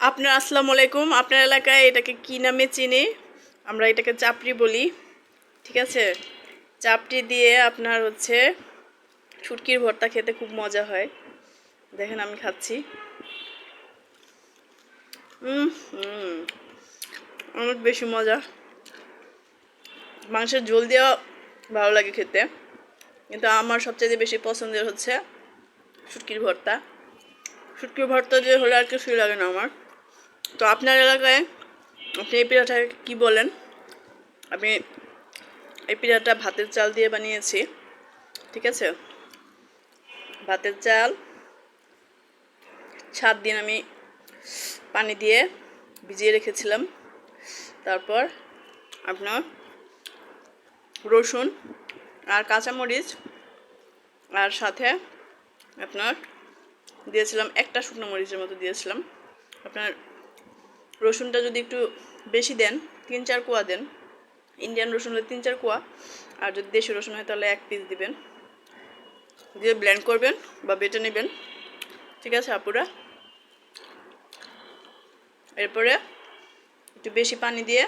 আপনার আসসালামু আলাইকুম। আপনার এলাকায় এটাকে কি নামে চিনি? আমরা এটাকে চাপড়ি বলি। ঠিক আছে? চাপড়ি দিয়ে আপনার হচ্ছে ছুটকির ভর্তা খেতে খুব মজা হয়। দেখেন আমি খাচ্ছি। অনেক বেশি মজা। মাংসের ঝোল দেওয়া ভালো লাগে খেতে। কিন্তু আমার সবচেয়ে বেশি পছন্দের হচ্ছে শুটকির ভর্তা। শুটকির ভর্তা দিয়ে হলে আর কিছুই লাগে না আমার। তো আপনার এলাকায় আপনি এই পিঠাটাকে কী বলেন? আমি এই পিঠাটা ভাতের চাল দিয়ে বানিয়েছি, ঠিক আছে? ভাতের চাল, সাত দিন আমি পানি দিয়ে ভিজিয়ে রেখেছিলাম। তারপর আপনার রসুন আর কাঁচামরিচ আর সাথে আপনার দিয়েছিলাম একটা শুকনো মরিচের মতো দিয়েছিলাম। আপনার রসুনটা যদি একটু বেশি দেন, তিন চার কোয়া দেন ইন্ডিয়ান রসুন হলে তিন চার কোয়া, আর যদি দেশি রসুন হয় তাহলে এক পিস দিবেন। দিয়ে ব্লেন্ড করবেন বা বেটে নেবেন। ঠিক আছে, আপুরা? এরপরে একটু বেশি পানি দিয়ে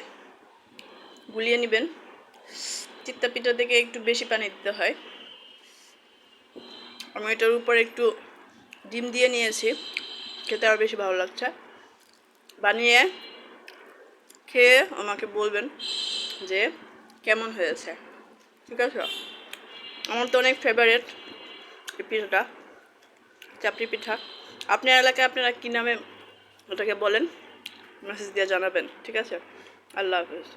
গুলিয়ে নেবেন। চিত্তা পিঠা থেকে একটু বেশি পানি দিতে হয়। আমি এটার উপরে একটু ডিম দিয়ে নিয়েছি, খেতে আরও বেশি ভালো লাগছে। বানিয়ে খেয়ে আমাকে বলবেন যে কেমন হয়েছে। ঠিক আছে? আমার তো অনেক ফেভারিট এই পিঠাটা, চাপড়ি পিঠা। আপনার এলাকায় আপনারা কী নামে ওটাকে বলেন? মেসেজ দিয়ে জানাবেন। ঠিক আছে? আল্লাহ হাফেজ।